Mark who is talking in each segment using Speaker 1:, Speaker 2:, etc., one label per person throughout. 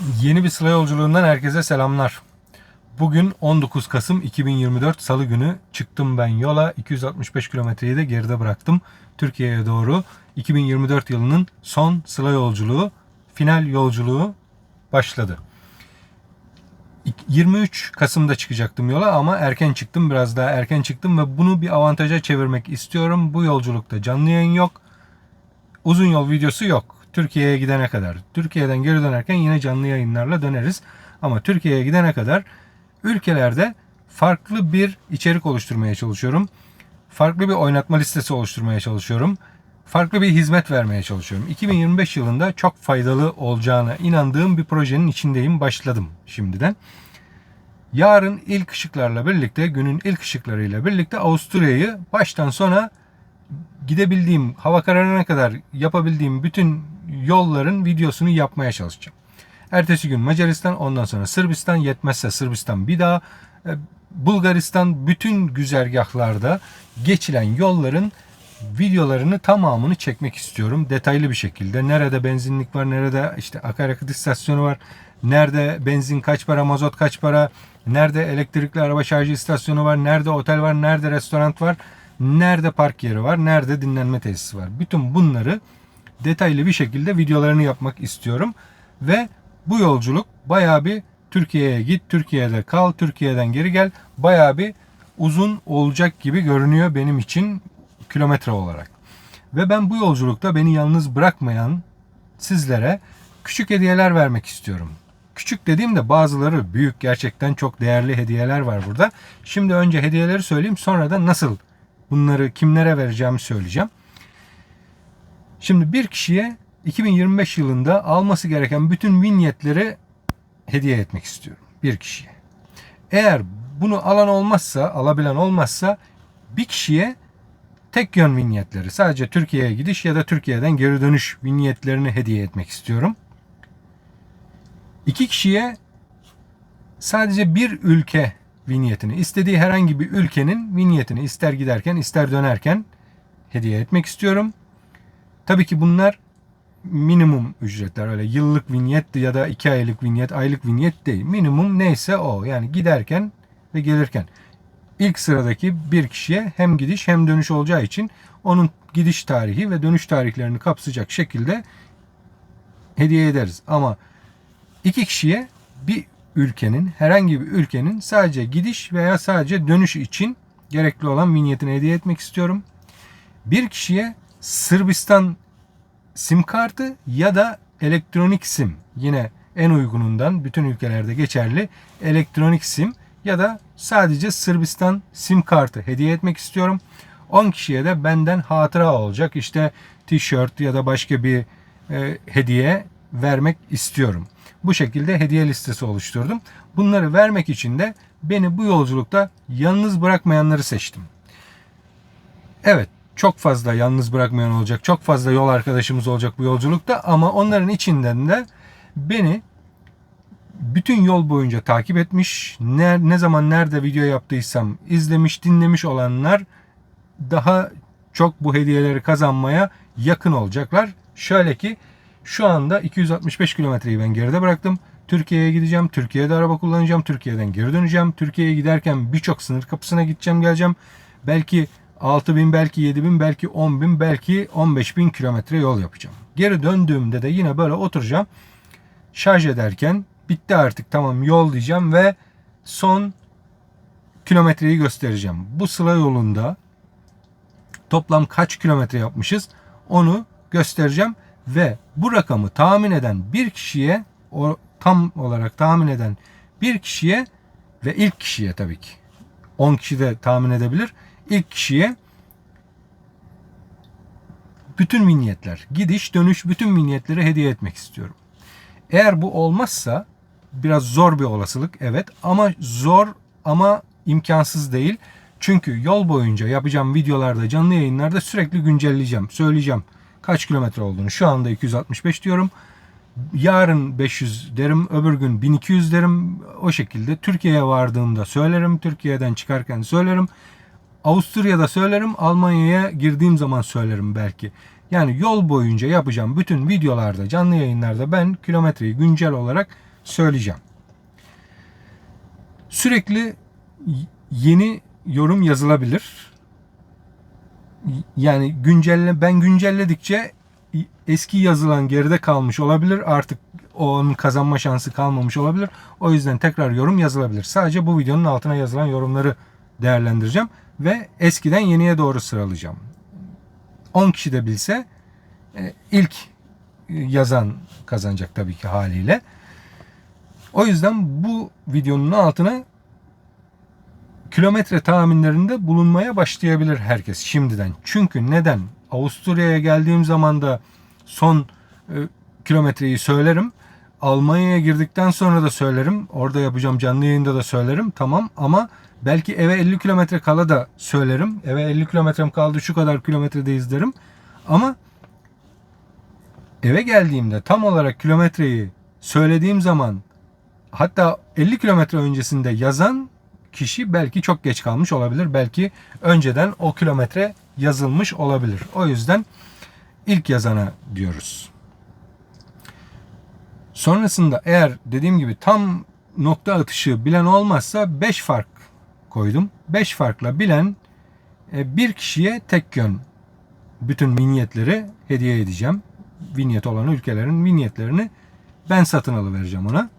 Speaker 1: Yeni bir sıla yolculuğundan herkese selamlar. Bugün 19 Kasım 2024 Salı günü çıktım ben yola. 265 kilometreyi de geride bıraktım. Türkiye'ye doğru 2024 yılının son sıla yolculuğu, final yolculuğu başladı. 23 Kasım'da çıkacaktım yola ama erken çıktım. Biraz daha erken çıktım ve bunu bir avantaja çevirmek istiyorum. Bu yolculukta canlı yayın yok. Uzun yol videosu yok. Türkiye'ye gidene kadar. Türkiye'den geri dönerken yine canlı yayınlarla döneriz. Ama Türkiye'ye gidene kadar ülkelerde farklı bir içerik oluşturmaya çalışıyorum. Farklı bir oynatma listesi oluşturmaya çalışıyorum. Farklı bir hizmet vermeye çalışıyorum. 2025 yılında çok faydalı olacağına inandığım bir projenin içindeyim. Başladım şimdiden. Yarın ilk ışıklarla birlikte, günün ilk ışıklarıyla birlikte Avusturya'yı baştan sona gidebildiğim, hava kararına kadar yapabildiğim bütün yolların videosunu yapmaya çalışacağım. Ertesi gün Macaristan, ondan sonra Sırbistan, yetmezse Sırbistan bir daha, e, Bulgaristan bütün güzergahlarda geçilen yolların videolarını tamamını çekmek istiyorum. Detaylı bir şekilde. Nerede benzinlik var, nerede işte akaryakıt istasyonu var, nerede benzin kaç para, mazot kaç para, nerede elektrikli araba şarjı istasyonu var, nerede otel var, nerede restoran var, nerede park yeri var, nerede dinlenme tesisi var. Bütün bunları detaylı bir şekilde videolarını yapmak istiyorum. Ve bu yolculuk bayağı bir Türkiye'ye git, Türkiye'de kal, Türkiye'den geri gel. Bayağı bir uzun olacak gibi görünüyor benim için kilometre olarak. Ve ben bu yolculukta beni yalnız bırakmayan sizlere küçük hediyeler vermek istiyorum. Küçük dediğimde bazıları büyük gerçekten çok değerli hediyeler var burada. Şimdi önce hediyeleri söyleyeyim sonra da nasıl bunları kimlere vereceğimi söyleyeceğim. Şimdi bir kişiye 2025 yılında alması gereken bütün vinyetleri hediye etmek istiyorum. Bir kişiye. Eğer bunu alan olmazsa, alabilen olmazsa bir kişiye tek yön vinyetleri, sadece Türkiye'ye gidiş ya da Türkiye'den geri dönüş vinyetlerini hediye etmek istiyorum. İki kişiye sadece bir ülke vinyetini, istediği herhangi bir ülkenin vinyetini ister giderken ister dönerken hediye etmek istiyorum. Tabii ki bunlar minimum ücretler öyle yıllık vinyet ya da iki aylık vinyet, aylık vinyet değil. Minimum neyse o yani giderken ve gelirken. İlk sıradaki bir kişiye hem gidiş hem dönüş olacağı için onun gidiş tarihi ve dönüş tarihlerini kapsayacak şekilde hediye ederiz. Ama iki kişiye bir ülkenin herhangi bir ülkenin sadece gidiş veya sadece dönüş için gerekli olan vinyetini hediye etmek istiyorum. Bir kişiye Sırbistan sim kartı ya da elektronik sim yine en uygunundan bütün ülkelerde geçerli elektronik sim ya da sadece Sırbistan sim kartı hediye etmek istiyorum. 10 kişiye de benden hatıra olacak işte tişört ya da başka bir e, hediye vermek istiyorum. Bu şekilde hediye listesi oluşturdum. Bunları vermek için de beni bu yolculukta yalnız bırakmayanları seçtim. Evet, çok fazla yalnız bırakmayan olacak. Çok fazla yol arkadaşımız olacak bu yolculukta ama onların içinden de beni bütün yol boyunca takip etmiş, ne, ne zaman nerede video yaptıysam izlemiş, dinlemiş olanlar daha çok bu hediyeleri kazanmaya yakın olacaklar. Şöyle ki şu anda 265 kilometreyi ben geride bıraktım. Türkiye'ye gideceğim. Türkiye'de araba kullanacağım. Türkiye'den geri döneceğim. Türkiye'ye giderken birçok sınır kapısına gideceğim geleceğim. Belki 6000 belki 7000 belki 10000 belki 15000 kilometre yol yapacağım. Geri döndüğümde de yine böyle oturacağım. Şarj ederken bitti artık tamam yol diyeceğim ve son kilometreyi göstereceğim. Bu sıla yolunda toplam kaç kilometre yapmışız onu göstereceğim ve bu rakamı tahmin eden bir kişiye o tam olarak tahmin eden bir kişiye ve ilk kişiye tabii ki 10 kişi de tahmin edebilir. İlk kişiye bütün vinyetler, gidiş dönüş bütün vinyetleri hediye etmek istiyorum. Eğer bu olmazsa biraz zor bir olasılık evet ama zor ama imkansız değil. Çünkü yol boyunca yapacağım videolarda, canlı yayınlarda sürekli güncelleyeceğim, söyleyeceğim kaç kilometre olduğunu. Şu anda 265 diyorum. Yarın 500 derim, öbür gün 1200 derim. O şekilde Türkiye'ye vardığımda söylerim, Türkiye'den çıkarken söylerim. Avusturya'da söylerim, Almanya'ya girdiğim zaman söylerim belki. Yani yol boyunca yapacağım bütün videolarda, canlı yayınlarda ben kilometreyi güncel olarak söyleyeceğim. Sürekli yeni yorum yazılabilir. Yani güncelle ben güncelledikçe eski yazılan geride kalmış olabilir. Artık onun kazanma şansı kalmamış olabilir. O yüzden tekrar yorum yazılabilir. Sadece bu videonun altına yazılan yorumları değerlendireceğim ve eskiden yeniye doğru sıralayacağım. 10 kişi de bilse e, ilk yazan kazanacak tabii ki haliyle. O yüzden bu videonun altına kilometre tahminlerinde bulunmaya başlayabilir herkes şimdiden. Çünkü neden? Avusturya'ya geldiğim zaman da son e, kilometreyi söylerim. Almanya'ya girdikten sonra da söylerim. Orada yapacağım canlı yayında da söylerim. Tamam ama belki eve 50 kilometre kala da söylerim. Eve 50 kilometrem kaldı şu kadar kilometredeyiz derim. Ama eve geldiğimde tam olarak kilometreyi söylediğim zaman hatta 50 kilometre öncesinde yazan kişi belki çok geç kalmış olabilir. Belki önceden o kilometre yazılmış olabilir. O yüzden ilk yazana diyoruz. Sonrasında eğer dediğim gibi tam nokta atışı bilen olmazsa 5 fark koydum. 5 farkla bilen e, bir kişiye tek yön bütün vinyetleri hediye edeceğim. Vinyet olan ülkelerin vinyetlerini ben satın alıvereceğim ona.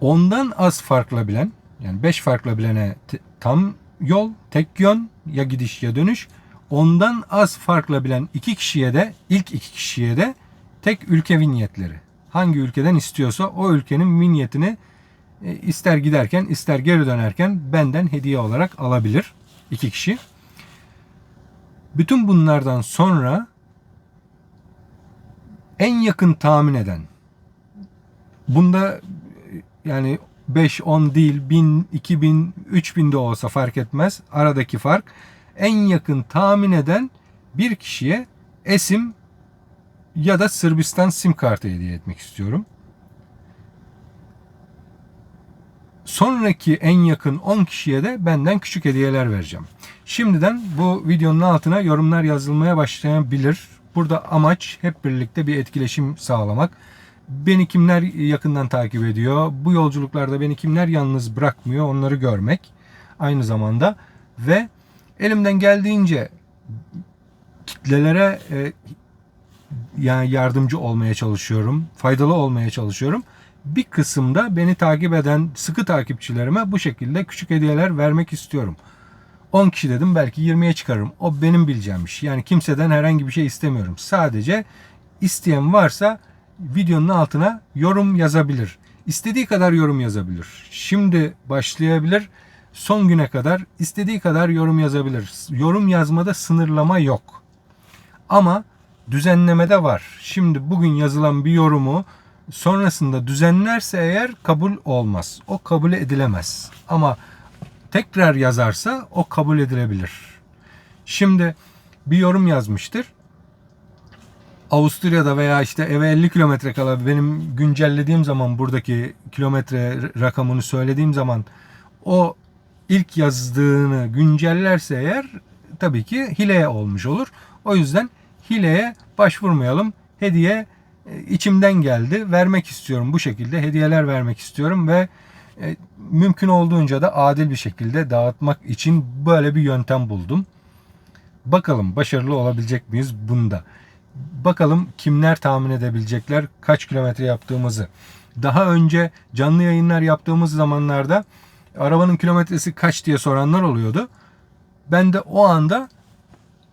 Speaker 1: Ondan az farkla bilen yani 5 farkla bilene tam yol, tek yön ya gidiş ya dönüş. Ondan az farkla bilen iki kişiye de ilk iki kişiye de tek ülke vinyetleri. Hangi ülkeden istiyorsa o ülkenin vinyetini ister giderken ister geri dönerken benden hediye olarak alabilir iki kişi. Bütün bunlardan sonra en yakın tahmin eden bunda yani 5, 10 değil 1000, 2000, 3000 de olsa fark etmez. Aradaki fark en yakın tahmin eden bir kişiye esim ya da Sırbistan sim kartı hediye etmek istiyorum. Sonraki en yakın 10 kişiye de benden küçük hediyeler vereceğim. Şimdiden bu videonun altına yorumlar yazılmaya başlayabilir. Burada amaç hep birlikte bir etkileşim sağlamak. Beni kimler yakından takip ediyor? Bu yolculuklarda beni kimler yalnız bırakmıyor? Onları görmek aynı zamanda ve elimden geldiğince kitlelere e, yani yardımcı olmaya çalışıyorum. Faydalı olmaya çalışıyorum. Bir kısımda beni takip eden sıkı takipçilerime bu şekilde küçük hediyeler vermek istiyorum. 10 kişi dedim belki 20'ye çıkarırım. O benim bileceğim iş. Yani kimseden herhangi bir şey istemiyorum. Sadece isteyen varsa videonun altına yorum yazabilir. İstediği kadar yorum yazabilir. Şimdi başlayabilir. Son güne kadar istediği kadar yorum yazabilir. Yorum yazmada sınırlama yok. Ama düzenlemede var. Şimdi bugün yazılan bir yorumu sonrasında düzenlerse eğer kabul olmaz. O kabul edilemez. Ama tekrar yazarsa o kabul edilebilir. Şimdi bir yorum yazmıştır. Avusturya'da veya işte eve 50 kilometre kala benim güncellediğim zaman buradaki kilometre rakamını söylediğim zaman o ilk yazdığını güncellerse eğer tabii ki hileye olmuş olur. O yüzden hileye başvurmayalım. Hediye içimden geldi. Vermek istiyorum bu şekilde. Hediyeler vermek istiyorum ve e, mümkün olduğunca da adil bir şekilde dağıtmak için böyle bir yöntem buldum. Bakalım başarılı olabilecek miyiz bunda? Bakalım kimler tahmin edebilecekler kaç kilometre yaptığımızı. Daha önce canlı yayınlar yaptığımız zamanlarda arabanın kilometresi kaç diye soranlar oluyordu. Ben de o anda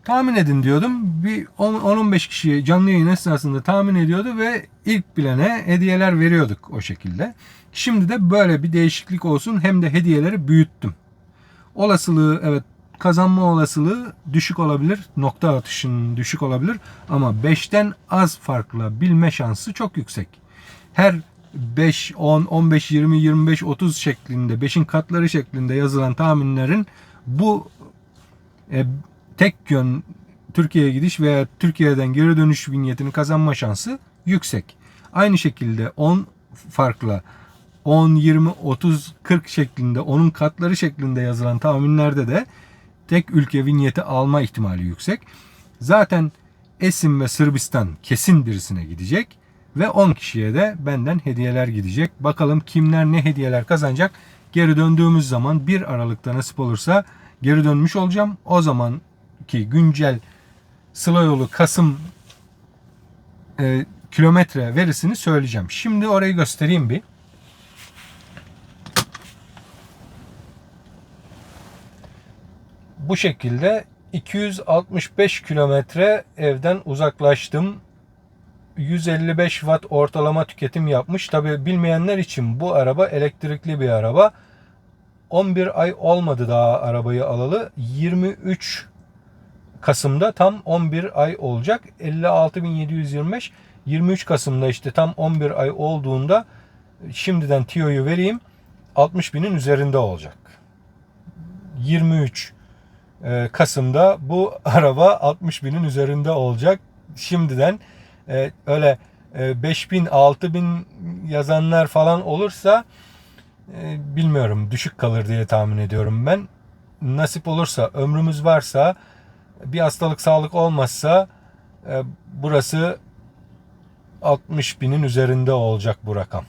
Speaker 1: tahmin edin diyordum. Bir 10-15 kişi canlı yayın esnasında tahmin ediyordu ve ilk bilene hediyeler veriyorduk o şekilde. Şimdi de böyle bir değişiklik olsun hem de hediyeleri büyüttüm. Olasılığı evet kazanma olasılığı düşük olabilir. Nokta atışının düşük olabilir. Ama 5'ten az farkla bilme şansı çok yüksek. Her 5, 10, 15, 20, 25, 30 şeklinde 5'in katları şeklinde yazılan tahminlerin bu e, tek yön Türkiye'ye gidiş veya Türkiye'den geri dönüş vinyetini kazanma şansı yüksek. Aynı şekilde 10 farkla 10, 20, 30, 40 şeklinde onun katları şeklinde yazılan tahminlerde de tek ülke vinyeti alma ihtimali yüksek. Zaten Esim ve Sırbistan kesin birisine gidecek ve 10 kişiye de benden hediyeler gidecek. Bakalım kimler ne hediyeler kazanacak. Geri döndüğümüz zaman 1 Aralık'ta nasip olursa geri dönmüş olacağım. O zamanki güncel Sıla yolu Kasım e, kilometre verisini söyleyeceğim. Şimdi orayı göstereyim bir. Bu şekilde 265 kilometre evden uzaklaştım. 155 watt ortalama tüketim yapmış. Tabi bilmeyenler için bu araba elektrikli bir araba. 11 ay olmadı daha arabayı alalı. 23 Kasım'da tam 11 ay olacak. 56.725 23 Kasım'da işte tam 11 ay olduğunda şimdiden tiyoyu vereyim 60 binin üzerinde olacak. 23 e, Kasım'da bu araba 60 binin üzerinde olacak. Şimdiden e, öyle 5 bin 6 bin yazanlar falan olursa e, bilmiyorum düşük kalır diye tahmin ediyorum ben. Nasip olursa ömrümüz varsa bir hastalık sağlık olmazsa burası 60 binin üzerinde olacak bu rakam.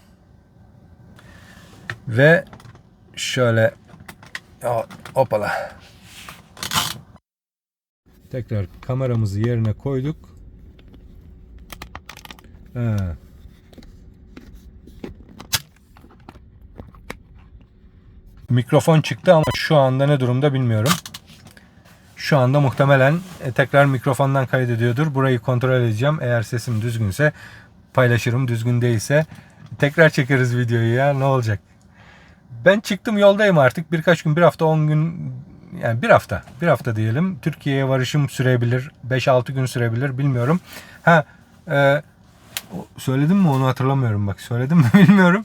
Speaker 1: Ve şöyle hopala. Tekrar kameramızı yerine koyduk. Ha. Mikrofon çıktı ama şu anda ne durumda bilmiyorum. Şu anda muhtemelen e, tekrar mikrofondan kaydediyordur. Burayı kontrol edeceğim. Eğer sesim düzgünse paylaşırım. Düzgün değilse tekrar çekeriz videoyu ya ne olacak. Ben çıktım yoldayım artık. Birkaç gün, bir hafta, 10 gün yani bir hafta, bir hafta diyelim. Türkiye'ye varışım sürebilir. 5-6 gün sürebilir bilmiyorum. Ha e, söyledim mi onu hatırlamıyorum bak. Söyledim mi bilmiyorum.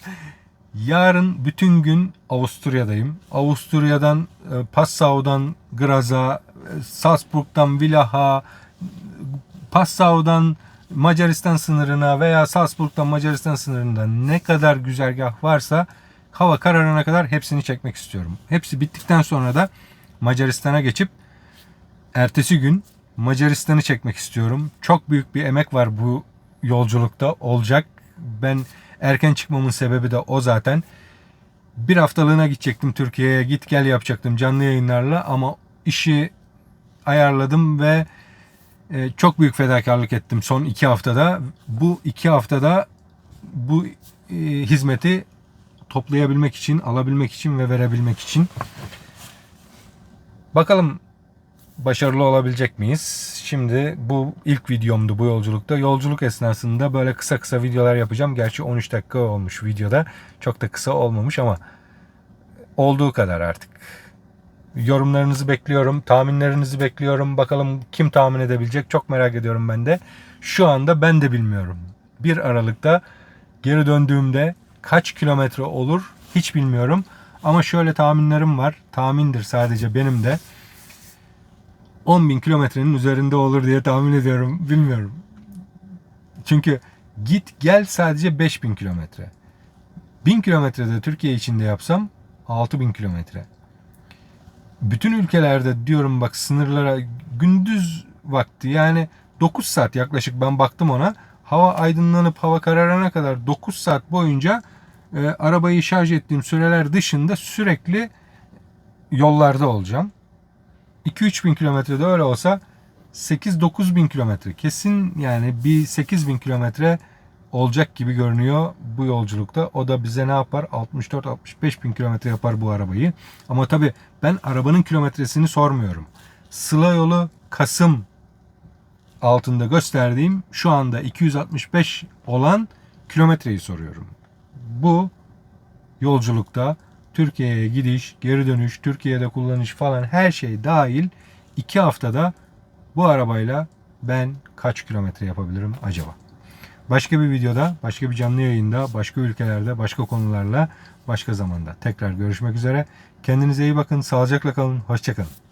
Speaker 1: Yarın bütün gün Avusturya'dayım. Avusturya'dan e, Passau'dan Graz'a, Salzburg'dan Villach'a, Passau'dan Macaristan sınırına veya Salzburg'dan Macaristan sınırında ne kadar güzergah varsa hava kararına kadar hepsini çekmek istiyorum. Hepsi bittikten sonra da Macaristan'a geçip ertesi gün Macaristan'ı çekmek istiyorum. Çok büyük bir emek var bu yolculukta olacak. Ben erken çıkmamın sebebi de o zaten. Bir haftalığına gidecektim Türkiye'ye git gel yapacaktım canlı yayınlarla ama işi ayarladım ve e, çok büyük fedakarlık ettim son iki haftada. Bu iki haftada bu e, hizmeti toplayabilmek için, alabilmek için ve verebilmek için. Bakalım başarılı olabilecek miyiz? Şimdi bu ilk videomdu bu yolculukta. Yolculuk esnasında böyle kısa kısa videolar yapacağım. Gerçi 13 dakika olmuş videoda. Çok da kısa olmamış ama olduğu kadar artık. Yorumlarınızı bekliyorum. Tahminlerinizi bekliyorum. Bakalım kim tahmin edebilecek. Çok merak ediyorum ben de. Şu anda ben de bilmiyorum. 1 Aralık'ta geri döndüğümde kaç kilometre olur hiç bilmiyorum. Ama şöyle tahminlerim var. Tahmindir sadece benim de. 10 bin kilometrenin üzerinde olur diye tahmin ediyorum. Bilmiyorum. Çünkü git gel sadece 5 bin kilometre. 1000 kilometrede Türkiye içinde yapsam 6 bin kilometre. Bütün ülkelerde diyorum bak sınırlara gündüz vakti yani 9 saat yaklaşık ben baktım ona. Hava aydınlanıp hava kararana kadar 9 saat boyunca e, arabayı şarj ettiğim süreler dışında sürekli yollarda olacağım. 2-3 bin kilometrede öyle olsa 8-9 bin kilometre kesin yani bir 8 bin kilometre olacak gibi görünüyor bu yolculukta. O da bize ne yapar? 64-65 bin kilometre yapar bu arabayı. Ama tabi ben arabanın kilometresini sormuyorum. Sıla yolu Kasım altında gösterdiğim şu anda 265 olan kilometreyi soruyorum. Bu yolculukta Türkiye'ye gidiş, geri dönüş, Türkiye'de kullanış falan her şey dahil 2 haftada bu arabayla ben kaç kilometre yapabilirim acaba? Başka bir videoda, başka bir canlı yayında, başka ülkelerde, başka konularla, başka zamanda tekrar görüşmek üzere. Kendinize iyi bakın, sağlıcakla kalın, hoşçakalın.